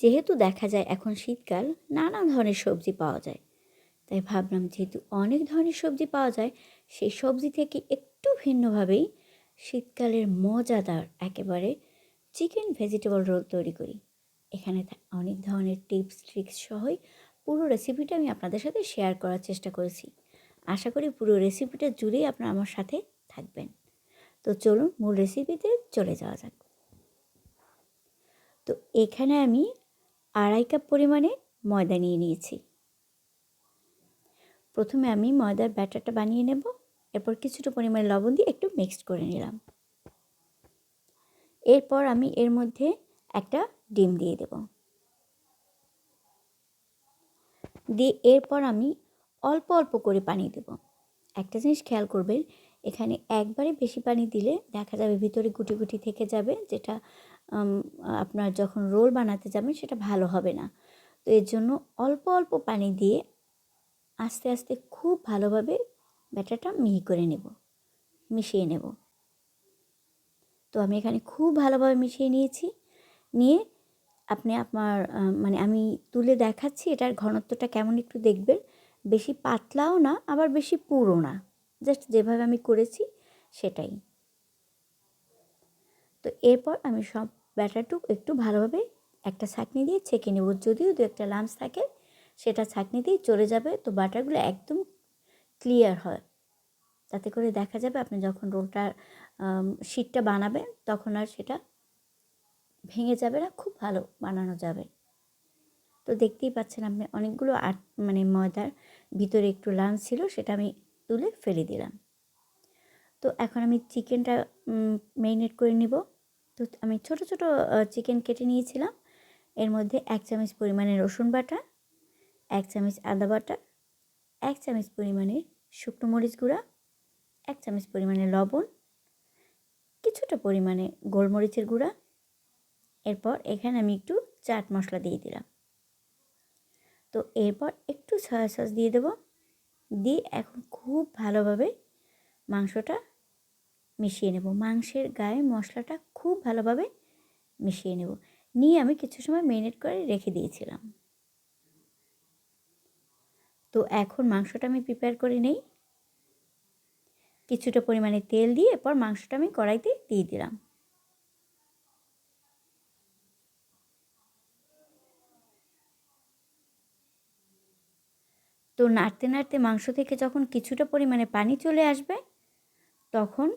যেহেতু দেখা যায় এখন শীতকাল, নানা ধরনের সবজি পাওয়া যায়। তাই ভাবলাম যেহেতু অনেক ধরনের সবজি পাওয়া যায়, সেই সবজি থেকে একটু ভিন্নভাবেই শীতকালের মজাদার একেবারে চিকেন ভেজিটেবল রোল তৈরি করি। এখানে অনেক ধরনের টিপস, ট্রিক্স সহই পুরো রেসিপিটা আমি আপনাদের সাথে শেয়ার করার চেষ্টা করেছি। আশা করি পুরো রেসিপিটা জুড়েই আপনারা আমার সাথে থাকবেন। তো চলুন মূল রেসিপিতে চলে যাওয়া যাক। তো এখানে আমি আড়াই কাপ পরিমাণে ময়দা নিয়ে নিয়েছি। প্রথমে আমি ময়দার ব্যাটারটা বানিয়ে নেব, এরপর কিছুটা পরিমাণে লবণ দিয়ে একটু মিক্সড করে নিলাম। এরপর আমি এর মধ্যে একটা ডিম দিয়ে দেব। দিয়ে এরপর আমি অল্প অল্প করে পানি দেব। একটা জিনিস খেয়াল করবেন, এখানে একবারে বেশি পানি দিলে দেখা যাবে ভিতরে গুটি গুটি থেকে যাবে, যেটা আপনার যখন রোল বানাতে যাবেন সেটা ভালো হবে না। তো এর জন্য অল্প অল্প পানি দিয়ে আস্তে আস্তে খুব ভালোভাবে ব্যাটারটা মিহি করে নেব, মিশিয়ে নেব। তো আমি এখানে খুব ভালোভাবে মিশিয়ে নিয়েছি। নিয়ে আপনি আপনার মানে আমি তুলে দেখাচ্ছি এটার ঘনত্বটা কেমন একটু দেখবেন। বেশি পাতলাও না, আবার বেশি পুরো না। জাস্ট যেভাবে আমি করেছি সেটাই। তো এরপর আমি সব ব্যাটারটুক একটু ভালোভাবে একটা ছাঁকনি দিয়ে ছেঁকে নেব। যদিও দু একটা লামস থাকে, সেটা ছাঁকনি দিয়ে চলে যাবে, তো বাটারগুলো একদম ক্লিয়ার হয়। তাতে করে দেখা যাবে আপনি যখন রোলটার শীতটা বানাবেন, তখন আর সেটা ভেঙে যাবে না, খুব ভালো বানানো যাবে। তো দেখতেই পাচ্ছেন আপনি অনেকগুলো আট মানে ময়দার ভিতরে একটু লাঞ্চ ছিল, সেটা আমি তুলে ফেলে দিলাম। তো এখন আমি চিকেনটা মেরিনেট করে নিব। তো আমি ছোট ছোট চিকেন কেটে নিয়েছিলাম। এর মধ্যে এক চামচ পরিমাণে রসুন বাটা, এক চামচ আদা বাটা, এক চামচ পরিমাণে শুকনো মরিচ গুঁড়া, এক চামচ পরিমাণে লবণ, কিছুটা পরিমাণে গোলমরিচের গুঁড়া। এরপর এখানে আমি একটু চাট মশলা দিয়ে দিলাম। তো এরপর একটু সয়া সস দিয়ে দেব। দিয়ে এখন খুব ভালোভাবে মাংসটা মিশিয়ে নেব। মাংসের গায়ে মশলাটা খুব ভালোভাবে মিশিয়ে নেব। নিয়ে আমি কিছু সময় মেরিনেট করে রেখে দিয়েছিলাম। তো এখন মাংসটা আমি প্রিপেয়ার করে নেই। কিছুটা পরিমাণে তেল দিয়ে এরপর মাংসটা আমি কড়াইতে দিয়ে দিলাম। তো নাড়তে নাড়তে মাংস থেকে যখন কিছুটা পরিমাণে পানি চলে আসবে, তখন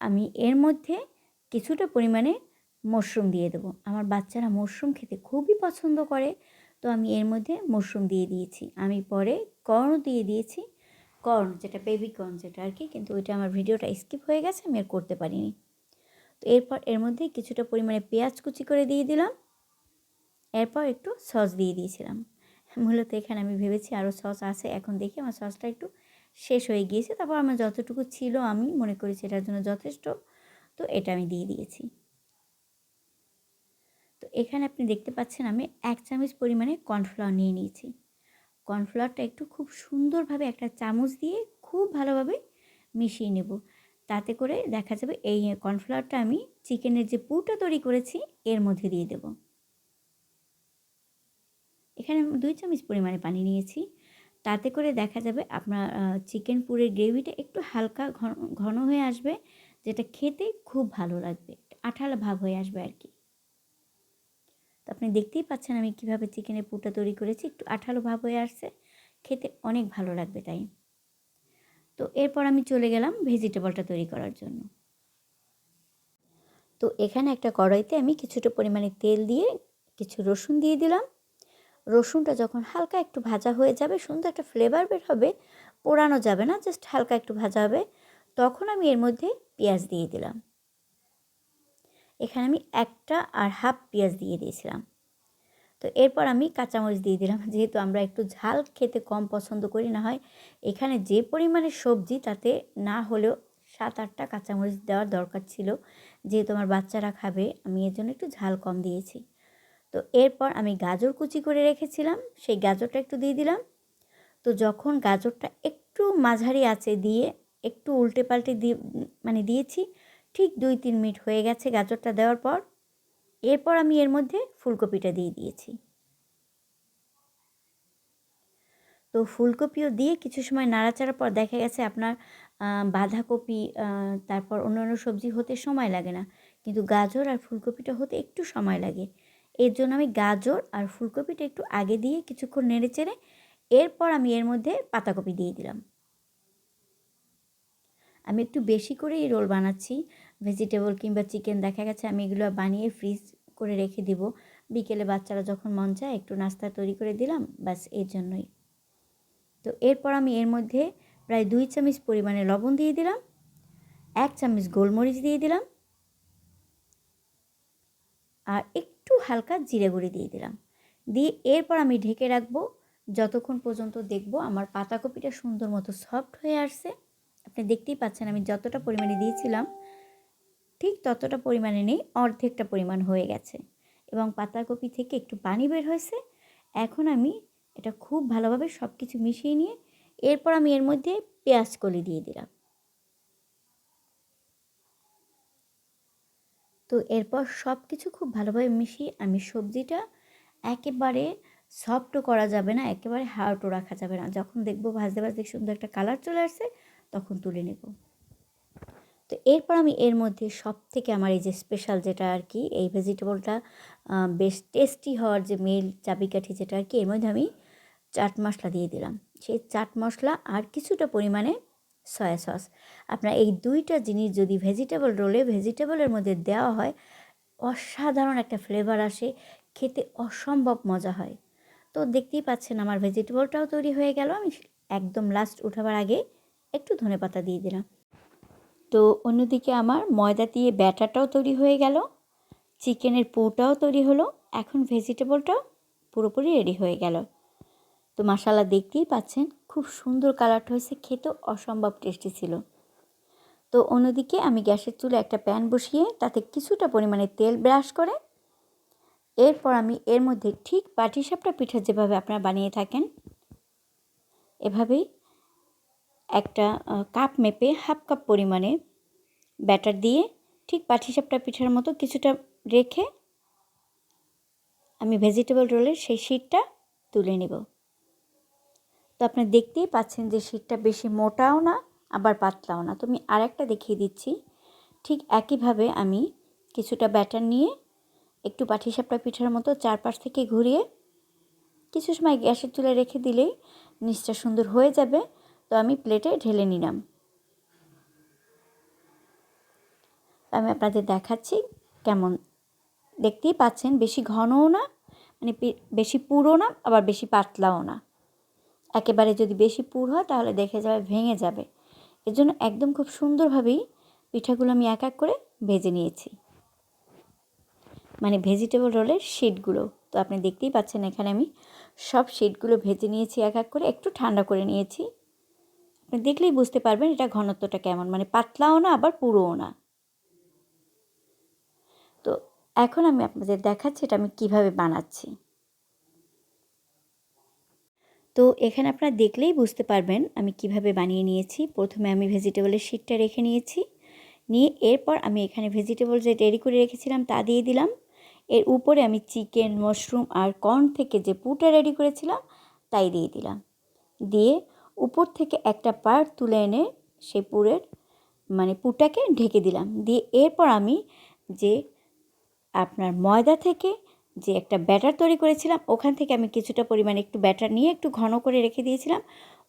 আমি এর মধ্যে কিছুটা পরিমাণে মশরুম দিয়ে দেবো। আমার বাচ্চারা মশরুম খেতে খুবই পছন্দ করে, তো আমি এর মধ্যে মশরুম দিয়ে দিয়েছি। আমি পরে কর্ন দিয়ে দিয়েছি। কর্ন যেটা বেবি কর্ন যেটা আর কি, কিন্তু ওইটা আমার ভিডিওটা স্কিপ হয়ে গেছে, আমি আর করতে পারিনি। তো এরপর এর মধ্যে কিছুটা পরিমাণে পেঁয়াজ কুচি করে দিয়ে দিলাম। এরপর একটু সস দিয়ে দিয়েছিলাম। মূলত এখানে আমি ভেবেছি আরও সস আছে। এখন দেখি আমার সসটা একটু শেষ হয়ে গিয়েছে। তারপর আমার যতটুকু ছিল আমি মনে করি এটার জন্য যথেষ্ট। তো এটা আমি দিয়ে দিয়েছি। তো এখানে আপনি দেখতে পাচ্ছেন আমি এক চামচ পরিমাণে কর্নফ্লাওয়ার নিয়ে নিয়েছি। কর্নফ্লাওয়ারটা একটু খুব সুন্দরভাবে একটা চামচ দিয়ে খুব ভালোভাবে মিশিয়ে নেব। তাতে করে দেখা যাবে এই কর্নফ্লাওয়ারটা আমি চিকেনের যে পুরটা তৈরি করেছি এর মধ্যে দিয়ে দেব। এখানে দুই চামচ পরিমাণে পানি নিয়েছি। তাতে করে দেখা যাবে আপনার চিকেন পুরের গ্রেভিটা একটু হালকা ঘন ঘন হয়ে আসবে, যেটা খেতে খুব ভালো লাগবে আঠালো ভাব হয়ে আসবে আর কি তো আপনি দেখতেই পাচ্ছেন আমি কীভাবে চিকেনের পুরটা তৈরি করেছি, একটু আঠালো ভাব হয়ে আসছে, খেতে অনেক ভালো লাগবে তাই। তো এরপর আমি চলে গেলাম ভেজিটেবলটা তৈরি করার জন্য। তো এখানে একটা কড়াইতে আমি কিছুটা পরিমাণে তেল দিয়ে কিছু রসুন দিয়ে দিলাম রসুনটা যখন হালকা একটু ভাজা হয়ে যাবে, সুন্দর একটা ফ্লেভার বের হবে, পোড়ানো যাবে না জাস্ট হালকা একটু ভাজা হবে, তখন আমি এর মধ্যে পেঁয়াজ দিয়ে দিলাম। এখানে আমি একটা আর হাফ পেঁয়াজ দিয়ে দিয়েছিলাম। তো এরপর আমি কাঁচামরিচ দিয়ে দিলাম, যেহেতু আমরা একটু ঝাল খেতে কম পছন্দ করি, না হয় এখানে যে পরিমাণে সবজি, তাতে না হলেও সাত আটটা কাঁচামরিচ দেওয়ার দরকার ছিল, যেহেতু আমার বাচ্চারা খাবে, আমি এর জন্য একটু ঝাল কম দিয়েছি। তো এরপর আমি গাজর কুচি করে রেখেছিলাম, সেই গাজরটা একটু দিয়ে দিলাম। তো যখন গাজরটা একটু মাঝারি আছে দিয়ে একটু উল্টে পাল্টে দিয়ে মানে দিয়েছি, ঠিক দুই তিন মিনিট হয়ে গেছে গাজরটা দেওয়ার পর। এরপর আমি এর মধ্যে ফুলকপিটা দিয়ে দিয়েছি। তো ফুলকপিও দিয়ে কিছু সময় নাড়াচাড়ার পর দেখা গেছে আপনার বাঁধাকপি তারপর অন্যান্য সবজি হতে সময় লাগে না। কিন্তু গাজর আর ফুলকপিটা হতে একটু সময় লাগে। এর জন্য আমি গাজর আর ফুলকপিটা একটু আগে দিয়ে কিছুক্ষণ নেড়ে চেড়ে এরপর আমি এর মধ্যে পাতাকপি দিয়ে দিলাম। আমি একটু বেশি করে এই রোল বানাচ্ছি। ভেজিটেবল কিংবা চিকেন দেখা গেছে, আমি এগুলো বানিয়ে ফ্রিজ করে রেখে দিব। বিকেলে বাচ্চারা যখন মন চায়, একটু নাস্তা তৈরি করে দিলাম, ব্যাস এর জন্যই। তো এরপর আমি এর মধ্যে প্রায় দুই চামচ পরিমাণে লবণ দিয়ে দিলাম, এক চামচ গোলমরিচ দিয়ে দিলাম, আর একটু হালকা জিরে গুঁড়ি দিয়ে দিলাম। দিয়ে এরপর আমি ঢেকে রাখব। যতক্ষণ পর্যন্ত দেখব আমার পাতাকপিটা সুন্দর মতো সফট হয়ে আসছে। আপনি দেখতেই পাচ্ছেন আমি যতটা পরিমাণে দিয়েছিলাম, ঠিক ততটা পরিমাণে নেই, অর্ধেকটা পরিমাণ হয়ে গেছে। এবং পাতাকপি থেকে একটু পানি বের হয়েছে। এখন আমি এটা খুব ভালোভাবে সব কিছু মিশিয়ে নিয়ে এরপর আমি এর মধ্যে পেঁয়াজ কলি দিয়ে দিলাম। তো এরপর সব কিছু খুব ভালোভাবে মিশিয়ে আমি সবজিটা একেবারে সফটও করা যাবে না, একেবারে হার্ডও রাখা যাবে না। যখন দেখব ভাজতে ভাজতে সুন্দর একটা কালার চলে আসছে, তখন তুলে নেব। তো এরপর আমি এর মধ্যে সব থেকে আমার এই যে স্পেশাল যেটা আর কি, এই ভেজিটেবলটা বেশ টেস্টি হওয়ার যে মেল চাবিকাঠি যেটা আর কি, এর মধ্যে আমি চাট মশলা দিয়ে দিলাম। সেই চাট মশলা আর কিছুটা পরিমাণে সয়া সস আপনার এই দুইটা জিনিস যদি ভেজিটেবল রোলে ভেজিটেবলের মধ্যে দেওয়া হয়, অসাধারণ একটা ফ্লেভার আসে, খেতে অসম্ভব মজা হয়। তো দেখতেই পাচ্ছেন আমার ভেজিটেবলটাও তৈরি হয়ে গেল, আমি একদম লাস্ট উঠাবার আগে একটু ধনে পাতা দিয়ে দিলাম। তো অন্যদিকে আমার ময়দা দিয়ে ব্যাটারটাও তৈরি হয়ে গেল চিকেনের পুটাও তৈরি হলো, এখন ভেজিটেবলটাও পুরোপুরি রেডি হয়ে গেল। তো মশালা দেখতেই পাচ্ছেন খুব সুন্দর কালারটা হয়েছে, খেতেও অসম্ভব টেস্টি ছিল। তো অন্যদিকে আমি গ্যাসের চুলে একটা প্যান বসিয়ে তাতে কিছুটা পরিমাণে তেল ব্রাশ করে, এরপর আমি এর মধ্যে ঠিক পাটিসাপটা পিঠা যেভাবে আপনারা বানিয়ে থাকেন, এভাবেই একটা কাপ মেপে হাফ কাপ পরিমাণে ব্যাটার দিয়ে ঠিক পাটিসাপটা পিঠার মতো কিছুটা রেখে আমি ভেজিটেবল রোলের সেই শীটটা তুলে নেব। তো আপনি দেখতেই পাচ্ছেন যে শীটটা বেশি মোটাও না, আবার পাতলাও না। তো আমি আরেকটা দেখিয়ে দিচ্ছি। ঠিক একইভাবে আমি কিছুটা ব্যাটার নিয়ে একটু পাঠিসাপটা পিঠার মতো চারপাশ থেকে ঘুরিয়ে কিছু সময় গ্যাসের চুলে রেখে দিলেই নিচটা সুন্দর হয়ে যাবে। তো আমি প্লেটে ঢেলে নিলাম। আমি আপনাদের দেখাচ্ছি কেমন। দেখতেই পাচ্ছেন বেশি ঘনও না মানে বেশি পুরো না, আবার বেশি পাতলাও না। একেবারে যদি বেশি পুর হয়, তাহলে দেখে যাবে ভেঙে যাবে। এর জন্য একদম খুব সুন্দরভাবেই পিঠাগুলো আমি এক এক করে ভেজে নিয়েছি। মানে ভেজিটেবল রোলের শিটগুলো তো আপনি দেখতেই পাচ্ছেন এখানে আমি সব শিটগুলো ভেজে নিয়েছি, এক এক করে একটু ঠান্ডা করে নিয়েছি। আপনি দেখলেই বুঝতে পারবেন এটা ঘনত্বটা কেমন। মানে পাতলাও না, আবার পুরোও না। তো এখন আমি আপনাদের দেখাচ্ছি এটা আমি কীভাবে বানাচ্ছি। তো এখানে আপনারা দেখলেই বুঝতে পারবেন আমি কীভাবে বানিয়ে নিয়েছি। প্রথমে আমি ভেজিটেবলের শিটটা রেখে নিয়েছি। নিয়ে এরপর আমি এখানে ভেজিটেবল যে রেডি করে রেখেছিলাম তা দিয়ে দিলাম। এর উপরে আমি চিকেন মাশরুম আর কর্ন থেকে যে পুটা রেডি করেছিলাম তাই দিয়ে দিলাম। দিয়ে উপর থেকে একটা পার্ট তুলে এনে সেই পুরের মানে পুটাকে ঢেকে দিলাম। দিয়ে এরপর আমি যে আপনার ময়দা থেকে যে একটা ব্যাটার তৈরি করেছিলাম, ওখান থেকে আমি কিছুটা পরিমাণে একটু ব্যাটার নিয়ে একটু ঘন করে রেখে দিয়েছিলাম।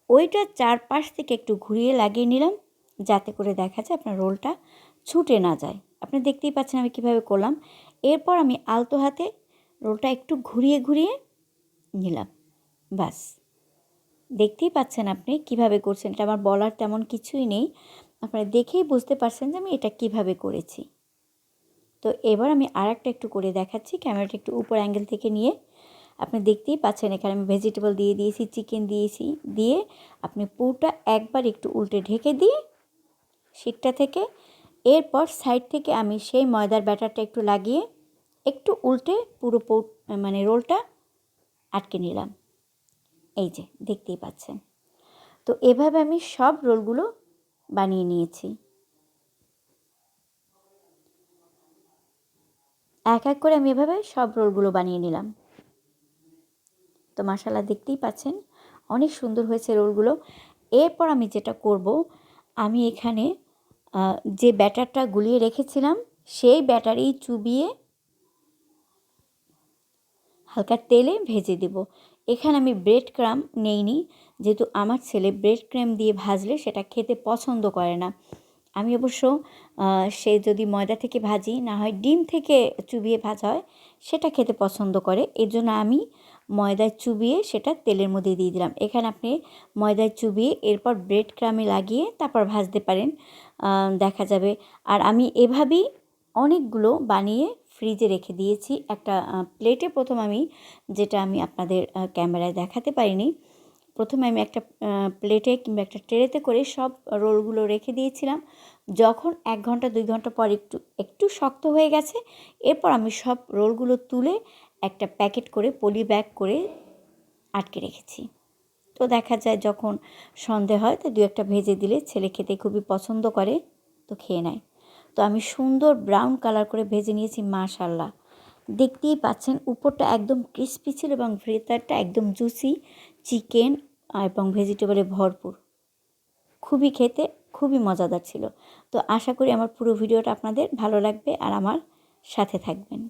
ওইটা চারপাশ থেকে একটু ঘুরিয়ে লাগিয়ে নিলাম, যাতে করে দেখা যায় আপনার রোলটা ছুটে না যায়। আপনি দেখতেই পাচ্ছেন আমি কীভাবে করলাম। এরপর আমি আলতো হাতে রোলটা একটু ঘুরিয়ে ঘুরিয়ে নিলাম। বাস দেখতেই পাচ্ছেন আপনি কীভাবে করছেন, এটা আমার বলার তেমন কিছুই নেই। আপনারা দেখেই বুঝতে পারছেন যে আমি এটা কীভাবে করেছি। তো এবার আমি আর একটা একটু করে দেখাচ্ছি। ক্যামেরাটা একটু উপর অ্যাঙ্গেল থেকে নিয়ে। আপনি দেখতেই পাচ্ছেন, এখানে আমি ভেজিটেবল দিয়ে দিয়েছি, চিকেন দিয়েছি, দিয়ে আপনি পুরোটা একবার একটু উল্টে ঢেকে দিয়ে শীতটা থেকে এরপর সাইড থেকে আমি সেই ময়দার ব্যাটারটা একটু লাগিয়ে একটু উল্টে পুরো পৌ মানে রোলটা আটকে নিলাম। এই যে, দেখতেই পাচ্ছেন। তো এভাবে আমি সব রোলগুলো বানিয়ে নিয়েছি। এক এক করে আমি এভাবে সব রোলগুলো বানিয়ে নিলাম। তো মশালা দেখতেই পাচ্ছেন, অনেক সুন্দর হয়েছে রোলগুলো। এরপর আমি যেটা করব, আমি এখানে যে ব্যাটারটা গুলিয়ে রেখেছিলাম, সেই ব্যাটারি চুবিয়ে হালকা তেলে ভেজে দেব। এখানে আমি ব্রেড ক্রাম নেইনি, যেহেতু আমার ছেলে ব্রেড ক্রাম দিয়ে ভাজলে সেটা খেতে পছন্দ করে না। আমি অবশ্য সে যদি ময়দা থেকে ভাজি, না হয় ডিম থেকে চুবিয়ে ভাজা হয়, সেটা খেতে পছন্দ করে। এর জন্য আমি ময়দায় চুবিয়ে সেটা তেলের মধ্যে দিয়ে দিলাম। এখানে আপনি ময়দায় চুবিয়ে এরপর ব্রেড ক্রামে লাগিয়ে তারপর ভাজতে পারেন দেখা যাবে। আর আমি এভাবেই অনেকগুলো বানিয়ে ফ্রিজে রেখে দিয়েছি। একটা প্লেটে প্রথম আমি যেটা আমি আপনাদের ক্যামেরায় দেখাতে পারিনি প্রথমে আমি একটা প্লেটে কিংবা একটা ট্রেতে করে সব রোলগুলো রেখে দিয়েছিলাম। যখন এক ঘণ্টা, দুই ঘণ্টা পর একটু একটু শক্ত হয়ে গেছে, এরপর আমি সব রোলগুলো তুলে একটা প্যাকেট করে পলি ব্যাগ করে আটকে রেখেছি। তো দেখা যায় যখন সন্ধে হয়, তো দু একটা ভেজে দিলে ছেলে খেতে খুবই পছন্দ করে, তো খেয়ে নেয়। তো আমি সুন্দর ব্রাউন কালার করে ভেজে নিয়েছি মাশাল্লাহ দেখতেই পাচ্ছেন, উপরটা একদম ক্রিস্পি ছিল এবং ভেতরটা একদম জুসি চিকেন এবং ভেজিটেবলে ভরপুর। খুবই খেতে খুবই মজাদার ছিল। তো আশা করি আমার পুরো ভিডিওটা আপনাদের ভালো লাগবে আর আমার সাথে থাকবেন।